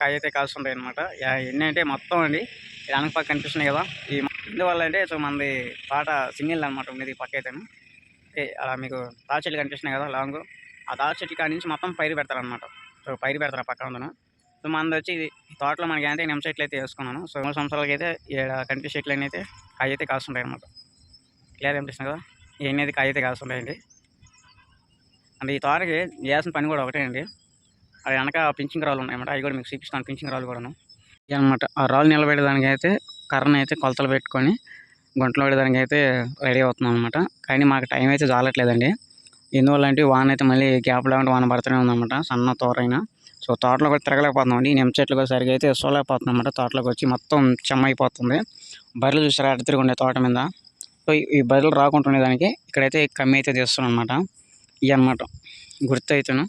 కాయ అయితే కాస్తుంటాయి అనమాట ఎన్ని అంటే మొత్తం అండి. ఈ వెనక పక్క కనిపిస్తున్నాయి కదా. ఈ ఇందువల్ల అంటే సో మనది పాట సింగిల్ అనమాట ఉండేది పక్క అయితేను. ఏ, అలా మీకు తాటి చెట్లు కనిపిస్తున్నాయి కదా లాంగ్. ఆ తాటి చెట్ల కాడి నుంచి మొత్తం పైరు పెడతారనమాట సో పైరు పెడతారు ఆ ఉందను సో మనది వచ్చి ఈ తోటలో మనకి అంటే నిమ్మ చెట్లు అయితే వేసుకున్నాను. సో మూడు సంవత్సరాలకి అయితే ఈడ కనిపించే చెట్లు అన్నీ అయితే కాయ అయితే కాస్తుంటాయి అనమాట క్లియర్ కనిపిస్తుంది కదా? ఇవన్నీ అయితే కాయ అయితే కాస్తుంటాయండి అంటే ఈ తోటకి చేయాల్సిన పని కూడా ఒకటే అండి. అది వెనక పించింగ్ రాళ్ళు ఉన్నాయన్నమాట. అవి కూడా మీకు చూపిస్తాను పించింగ్ రాళ్ళు కూడాను. అనమాట ఆ రాళ్ళు నిలబెట్టడానికి అయితే కర్రను అయితే కొలతలు పెట్టుకొని గుంటలు పెట్టడానికి అయితే రెడీ అవుతున్నాం అనమాట కానీ మాకు టైం అయితే చాలట్లేదండి. ఎందువల్ల అంటే వాన అయితే మళ్ళీ గ్యాప్ లేకుండా వాన పడుతూనే ఉందన్నమాట. సన్న తోరైన. సో తోటలో కూడా తిరగలేకపోతున్నాం. అండి నిమ్మ చెట్లు కూడా సరిగా అయితే వేసుకోలేకపోతున్నాం అనమాట తోటలోకి వచ్చి మొత్తం చెమ్మ అయిపోతుంది బర్రెలు చూసారా? అటు తిరిగి ఉండే తోట మీద. సో ఈ- బర్రెలు రాకుండా ఉండేదానికి ఇక్కడైతే కమ్మి అయితే తీస్తున్నాం అనమాట ఇవి అనమాట గుర్తు అయితేను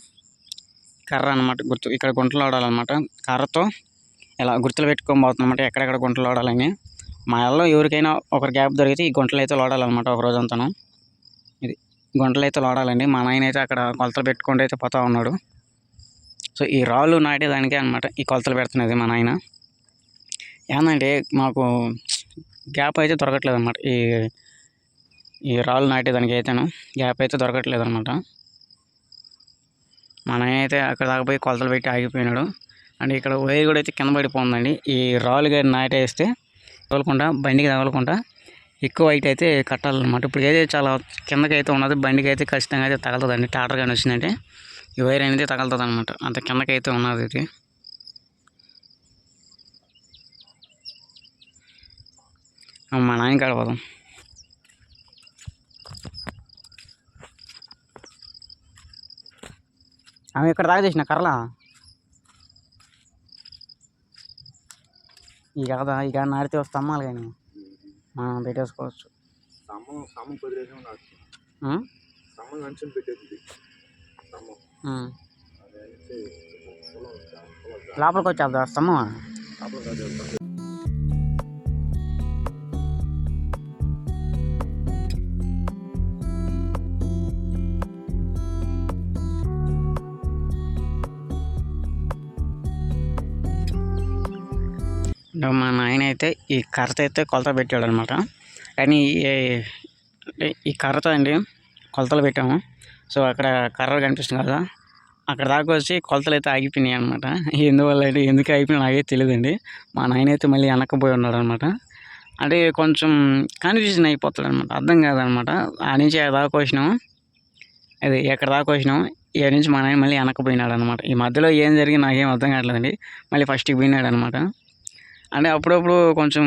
కర్ర అనమాట గుర్తు ఇక్కడ గుంటలు ఆడాలన్నమాట కర్రతో ఇలా గుర్తులు పెట్టుకొని అనమాట ఎక్కడెక్కడ గుంటలు ఆడాలని. మా ఇళ్ళలో ఎవరికైనా ఒకరి గ్యాప్ దొరికితే ఈ గుంటలు అయితే లోడాలన్నమాట ఒక రోజంతాను ఇది గుంటలు అయితే లోడాలండి. మా నాయన అయితే అక్కడ కొలతలు పెట్టుకుంటూ అయితే పోతా ఉన్నాడు. సో ఈ రాళ్ళు నాటేదానికే అనమాట ఈ కొలతలు పెడుతున్నది మా నాయన. ఏంటంటే మాకు గ్యాప్ అయితే దొరకట్లేదు అనమాట ఈ ఈ రాళ్ళు నాటేదానికి అయితేను గ్యాప్ అయితే దొరకట్లేదు అనమాట మన అయితే అక్కడ దాకా పోయి కొలతలు పెట్టి ఆగిపోయినాడు. అండ్ ఇక్కడ వైర్ కూడా అయితే కింద పడిపోతుందండి ఈ రాళ్ళు గారి నాటేస్తే తగలకుండా బండికి తగలకుండా ఎక్కువ హైట్ అయితే కట్టాలన్నమాట. ఇప్పుడు అయితే చాలా కిందకి అయితే ఉన్నది బండికి అయితే ఖచ్చితంగా అయితే తగలుతుందండి. టాటర్ కానీ వచ్చిందంటే ఈ వైర్ అనేది తగలుతుంది అనమాట అంత కిందకి అయితే ఉన్నది ఇది. మా నాయన కాడ పోదాం. ఆమె ఇక్కడ దాకా చేసిన? కర్రలా? ఈ కదా కాడ నాడితే అమ్మాలి కానీ. మనం పెట్టేసుకోవచ్చు. స్తంభం స్తంభం కుదిరేసి మా నాయన అయితే ఈ కర్రత అయితే కొలత పెట్టాడు అనమాట కానీ ఈ- ఈ కర్రతో అండి కొలతలు పెట్టాము. సో అక్కడ కర్ర కనిపిస్తుంది కదా అక్కడ దాకా వచ్చి కొలతలు అయితే ఆగిపోయినాయి అనమాట. ఎందువల్ల అంటే ఎందుకు ఆగిపోయినా నాకే తెలియదండి. మా నాయన అయితే మళ్ళీ వెనకపోయి ఉన్నాడు అనమాట అంటే కొంచెం కన్ఫ్యూజన్ అయిపోతాడు అనమాట అర్థం కాదనమాట. ఆ నుంచి ఆ దాకా వచ్చినాము అది ఎక్కడ దాకా వచ్చినాము ఇక నుంచి మా నాయన మళ్ళీ వెనక్కిపోయినాడు అనమాట ఈ మధ్యలో ఏం జరిగింది నాకేం అర్థం కావట్లేదండి. మళ్ళీ ఫస్ట్కి పోయినాడు అనమాట అంటే అప్పుడప్పుడు కొంచెం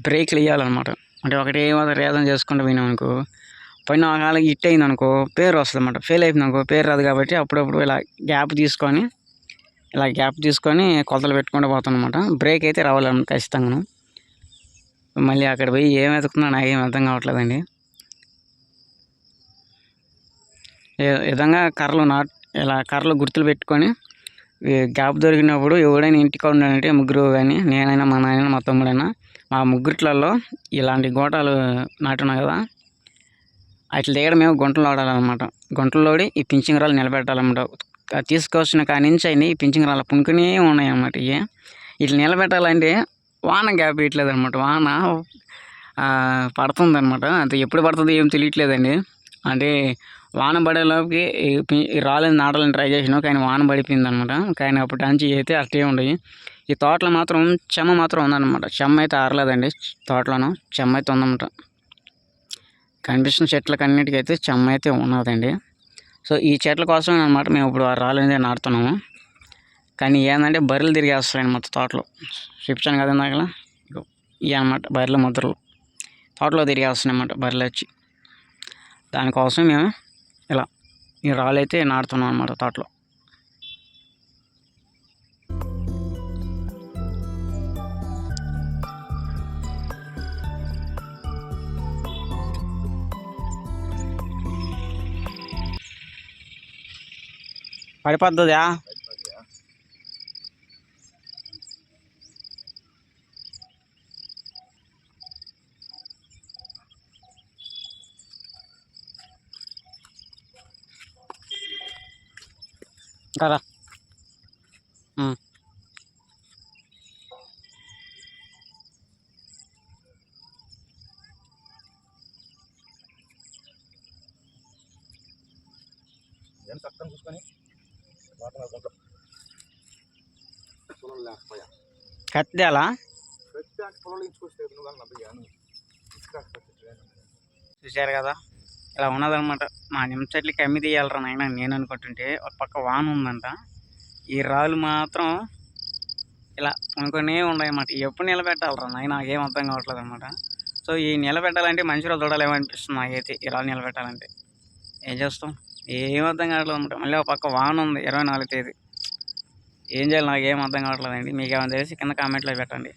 బ్రేక్లు ఇవ్వాలన్నమాట అంటే ఒకటి ఏమో రీజన్ చేసుకుంటూ పోయినాం అనుకో పైన ఒకవేళ హిట్ అయింది అనుకో పేరు వస్తుంది అనమాట ఫెయిల్ అయిపోయింది అనుకో పేరు రాదు కాబట్టి అప్పుడప్పుడు ఇలా గ్యాప్ తీసుకొని ఇలా గ్యాప్ తీసుకొని కొలతలు పెట్టుకుంటూ పోతాం అనమాట బ్రేక్ అయితే రావాలన్నమాట ఖచ్చితంగా మళ్ళీ అక్కడ పోయి ఏం వెతుకుతున్నా నాకు ఏం అర్థం కావట్లేదండి. ఈ విధంగా కర్రలు నాట్ ఇలా కర్రలు గుర్తులు పెట్టుకొని గ్యాప్ దొరికినప్పుడు ఎవడైనా ఇంటికి ఉండాలంటే ముగ్గురు కానీ నేనైనా మా నాయన మా తమ్ముడైనా మా ముగ్గురిట్లలో ఇలాంటి గోటాలు నాటున్నాయి కదా అట్లా దగ్గర మేము గుంటలు ఆడాలన్నమాట. గుంటలోడి ఈ పింఛింగ్ రాళ్ళు నిలబెట్టాలన్నమాట. తీసుకొచ్చిన కాడి నుంచి అయినా ఈ పింఛింగ్ రాళ్ళు పుంకునే ఉన్నాయి అన్నమాట ఇవి ఇట్లా నిలబెట్టాలంటే వాన గ్యాప్ ఇట్లేదు అనమాట వాన పడుతుంది అనమాట అది ఎప్పుడు పడుతుంది ఏం తెలియట్లేదండి. అంటే వాన పడేలోపుకి ఈ పి- నాటాలని ట్రై చేసినాం కానీ వాన పడిపోయింది అనమాట కానీ అప్పటి నుంచి అయితే అట్టే ఉండయి ఈ తోటలో మాత్రం చెమ్మ మాత్రం ఉందన్నమాట. చెమ్మ అయితే ఆరలేదండి తోటలోనూ చెమ్మ అయితే ఉందన్నమాట. కనిపిస్తున్న చెట్లకన్నిటికీ అయితే చెమ్మ అయితే ఉన్నదండి. సో ఈ చెట్ల కోసం అనమాట మేము ఇప్పుడు ఆ రాళ్ళు అనేది నాటుతున్నాము. కానీ ఏంటంటే బర్రెలు తిరిగేస్తాయి మొత్తం తోటలో. చూపించాను కదా ఇందాక ఇవి అనమాట బర్రెల ముద్రలు. తోటలో తిరిగేస్తున్నాయి అన్నమాట బర్రెలు వచ్చి. దానికోసం మేము ఇలా. ఈ రాళ్ళు అయితే నాటుతున్నాం అనమాట తోటలో. పడిపోతుందా కరా ఏం చక్కని చూసుకొని? పొలం లేకపోయా? కత్తిదేలా చూశారు కదా? ఇలా ఉన్నదనమాట మా నిమ్మ చెట్లకి అమ్మి తీయాలరా నాయన నేను అనుకుంటుంటే ఒక పక్క వాన ఉందంట. ఈ రాళ్ళు మాత్రం ఇలా కొనుక్కొనే ఉన్నాయన్నమాట. ఎప్పుడు నిలబెట్టాలరా నాయన? నాకేం అర్థం కావట్లేదు అనమాట సో ఈ నిలబెట్టాలంటే మనుషులు చూడాలేమనిపిస్తుంది నాకైతే ఈ రాళ్ళు నిలబెట్టాలంటే. ఏం చేస్తాం? ఏం అర్థం కావట్లేదు అనమాట మళ్ళీ ఒక పక్క వాన ఉంది ఇరవై నాలుగు తేదీ. ఏం చేయాలి? నాకు ఏం అర్థం కావట్లేదండి. మీకు ఏమైనా తెలిసి కింద కామెంట్లో పెట్టండి.